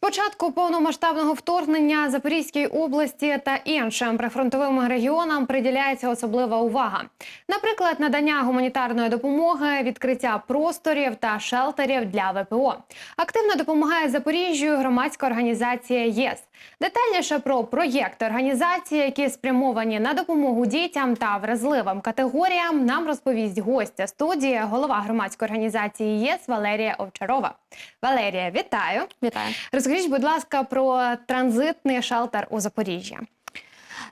початку повномасштабного вторгнення Запорізькій області та іншим прифронтовим регіонам приділяється особлива увага. Наприклад, надання гуманітарної допомоги, відкриття просторів та шелтерів для ВПО. Активно допомагає Запоріжжю громадська організація ЄС. Детальніше про проєкти організації, які спрямовані на допомогу дітям та вразливим категоріям, нам розповість гостя студії, голова громадської організації ЄС Валерія Овчарова. Валерія, вітаю! Вітаю. Розкажіть, будь ласка, про транзитний шелтер у Запоріжжі.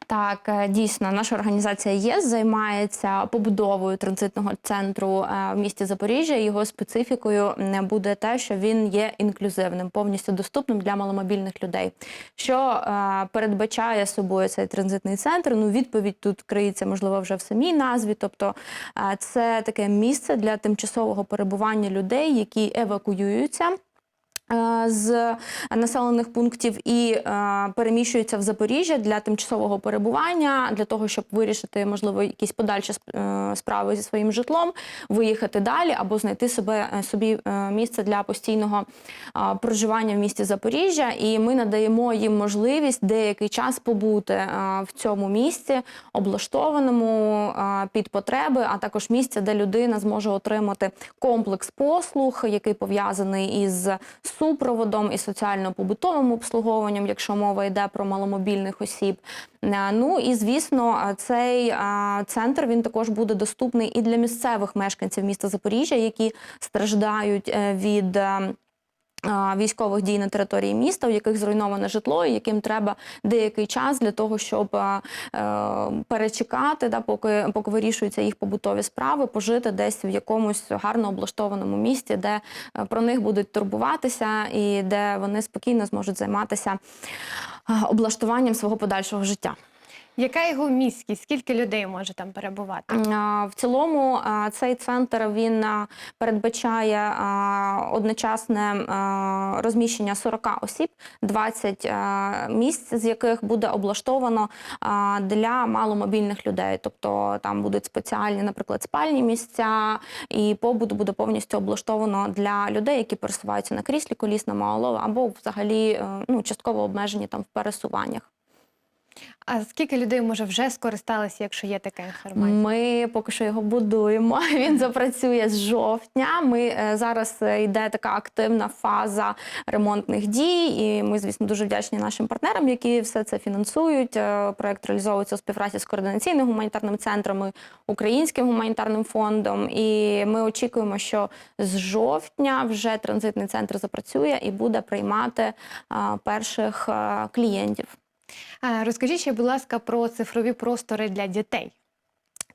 Так, е, дійсно, наша організація ЄС займається побудовою транзитного центру е, в місті Запоріжжя. Його специфікою буде те, що він є інклюзивним, повністю доступним для маломобільних людей. Що е, передбачає собою цей транзитний центр? Ну, відповідь тут криється, можливо, вже в самій назві. Тобто, це таке місце для тимчасового перебування людей, які евакуюються. Е, З населених пунктів і е, переміщуються в Запоріжжя для тимчасового перебування, для того, щоб вирішити, можливо, якісь подальші е, справи зі своїм житлом, виїхати далі або знайти себе собі місце для постійного проживання в місті Запоріжжя. І ми надаємо їм можливість деякий час побути в цьому місці, облаштованому під потреби, а також місце, де людина зможе отримати комплекс послуг, який пов'язаний із супроводом і соціально-побутовим обслуговуванням, якщо мова йде про маломобільних осіб. Е, Ну і звісно, е, цей е, центр він також буде доступний і для місцевих мешканців міста Запоріжжя, які страждають від. Військових дій на території міста, у яких зруйноване житло, і яким треба деякий час для того, щоб е, е, перечекати, да, поки, поки вирішуються їх побутові справи, пожити десь в якомусь гарно облаштованому місті, де е, про них будуть турбуватися, і де вони спокійно зможуть займатися облаштуванням свого подальшого життя. Яка його міськість? Скільки людей може там перебувати? В цілому цей центр він передбачає одночасне розміщення 40 осіб, 20 місць, з яких буде облаштовано для маломобільних людей. Тобто там будуть спеціальні, наприклад, спальні місця, і побут буде повністю облаштовано для людей, які пересуваються на кріслі колісному або взагалі е, ну, частково обмежені там в пересуваннях. А скільки людей може вже скористалися, якщо є така інформація? Ми поки що його будуємо. Він запрацює з жовтня. Ми е, зараз е, йде така активна фаза ремонтних дій. І ми, звісно, дуже вдячні нашим партнерам, які все це фінансують. Е, Проект реалізовується у співпраці з координаційним гуманітарним центром, Українським гуманітарним фондом. І ми очікуємо, що з жовтня вже транзитний центр запрацює і буде приймати перших клієнтів. Розкажіть ще, будь ласка, про цифрові простори для дітей.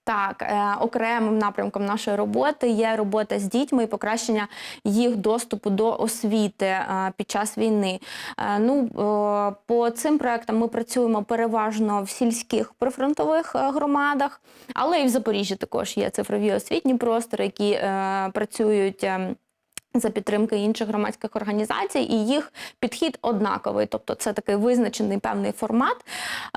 Так, е, окремим напрямком нашої роботи є робота з дітьми і покращення їх доступу до освіти е, під час війни. Е, ну, по цим проектам ми працюємо переважно в сільських прифронтових громадах, але і в Запоріжжі також є цифрові освітні простори, які працюють. За підтримки інших громадських організацій, і їх підхід однаковий, тобто це такий визначений певний формат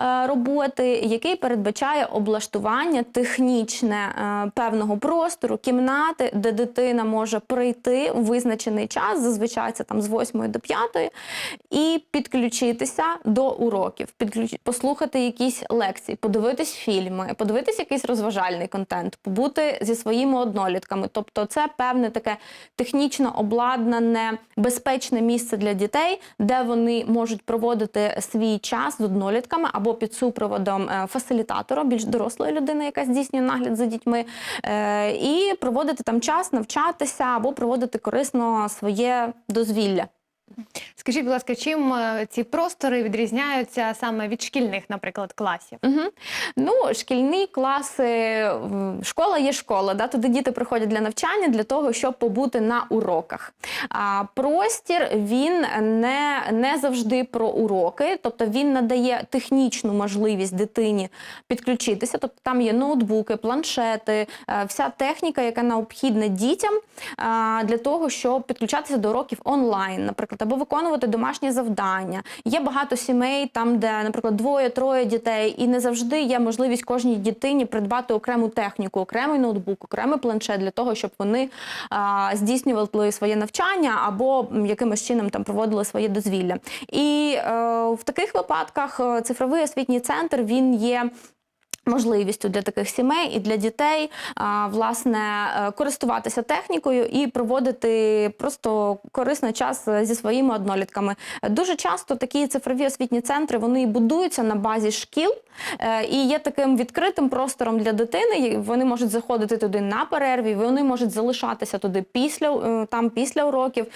е, роботи, який передбачає облаштування технічне е, певного простору, кімнати, де дитина може прийти у визначений час, зазвичай це там з 8 до 5, і підключитися до уроків, послухати якісь лекції, подивитись фільми, подивитись якийсь розважальний контент, побути зі своїми однолітками. Тобто, це певне таке технічно обладнане, безпечне місце для дітей, де вони можуть проводити свій час з однолітками або під супроводом е, фасилітатора, більш дорослої людини, яка здійснює нагляд за дітьми, е, і проводити там час, навчатися або проводити корисно своє дозвілля. Скажіть, будь ласка, чим е, ці простори відрізняються саме від шкільних, наприклад, класів? Угу. Ну, шкільні класи, школа є школа, да? туди діти приходять для навчання, для того, щоб побути на уроках. А простір він не, не завжди про уроки, тобто він надає технічну можливість дитині підключитися. Тобто там є ноутбуки, планшети, е, вся техніка, яка необхідна дітям для того, щоб підключатися до уроків онлайн, наприклад, або виконувати домашні завдання. Є багато сімей, там, де, наприклад, двоє-троє дітей, і не завжди є можливість кожній дитині придбати окрему техніку, окремий ноутбук, окремий планшет для того, щоб вони а, здійснювали своє навчання або якимось чином там проводили своє дозвілля. І е, в таких випадках е, цифровий освітній центр він є. Можливістю для таких сімей і для дітей власне е, користуватися технікою і проводити просто корисний час е, зі своїми однолітками. Дуже часто такі цифрові освітні центри вони будуються на базі шкіл е, і є таким відкритим простором для дитини. Вони можуть заходити туди на перерві, вони можуть залишатися туди після там після уроків,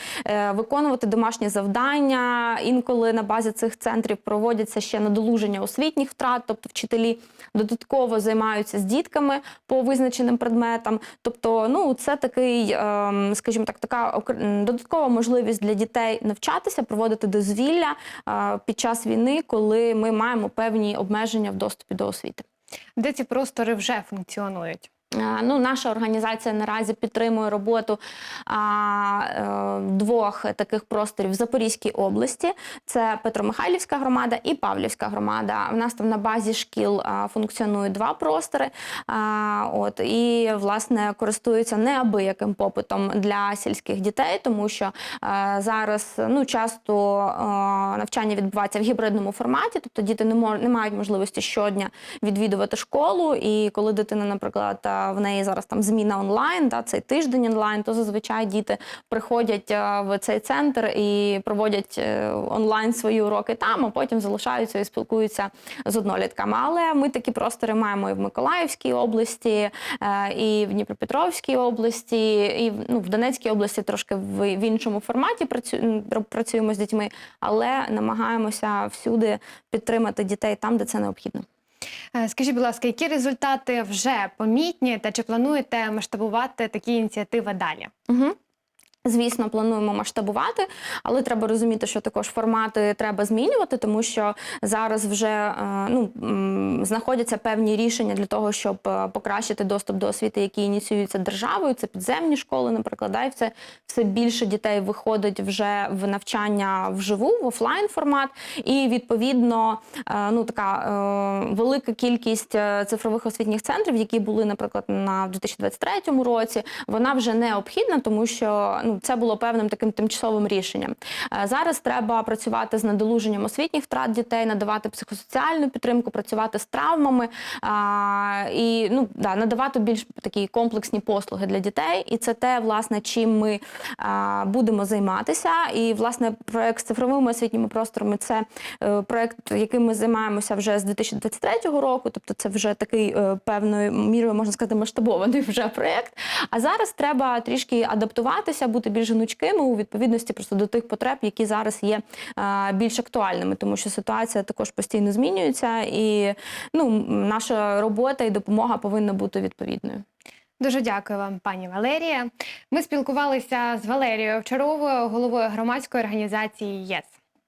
виконувати домашні завдання. Інколи на базі цих центрів проводяться ще надолуження освітніх втрат, тобто вчителі додатково займаються з дітками по визначеним предметам. Тобто, ну це такий, ем, скажімо так, така додаткова можливість для дітей навчатися, проводити дозвілля е, під час війни, коли ми маємо певні обмеження в доступі до освіти. Де ці простори вже функціонують? Е, Ну, наша організація наразі підтримує роботу а, е, двох таких просторів в Запорізькій області. Це Петромихайлівська громада і Павлівська громада. В нас там на базі шкіл а, функціонують два простори. А, от, і, власне, користуються неабияким попитом для сільських дітей, тому що е, зараз ну, часто е, навчання відбувається в гібридному форматі, тобто діти не, мож, не мають можливості щодня відвідувати школу. І коли дитина, наприклад, в неї зараз там зміна онлайн, да, цей тиждень онлайн, то зазвичай діти приходять е, в цей центр і проводять е, онлайн свої уроки там, а потім залишаються і спілкуються з однолітками. Але ми такі простори маємо і в Миколаївській області, е, і в Дніпропетровській області, і ну, в Донецькій області трошки в, в іншому форматі працю- працюємо з дітьми, але намагаємося всюди підтримати дітей там, де це необхідно. Е, Скажіть, будь ласка, які результати вже помітні, та чи плануєте масштабувати такі ініціативи далі? Угу. Звісно, плануємо масштабувати, але треба розуміти, що також формати треба змінювати, тому що зараз вже е, ну, знаходяться певні рішення для того, щоб е, покращити доступ до освіти, які ініціюються державою. Це підземні школи, наприклад, і все, все більше дітей виходить вже в навчання вживу, в офлайн формат. І відповідно, е, ну така велика кількість цифрових освітніх центрів, які були, наприклад, на 2023 році, вона вже необхідна, тому що ну це було певним таким тимчасовим рішенням. Е, Зараз треба працювати з надолуженням освітніх втрат дітей, надавати психосоціальну підтримку, працювати з травмами і ну да надавати більш такі комплексні послуги для дітей. І це те, власне, чим ми будемо займатися. І власне проект з цифровими освітніми просторами це е, проект, яким ми займаємося вже з 2023 року. Тобто, це вже такий е, певною мірою можна сказати масштабований вже проект. А зараз треба трішки адаптуватися, бути більш гнучкими у відповідності просто до тих потреб, які зараз є більш актуальними, тому що ситуація також постійно змінюється, і ну наша робота і допомога повинна бути відповідною. Дуже дякую вам, пані Валерія. Ми спілкувалися з Валерією Овчаровою, головою громадської організації ЄС.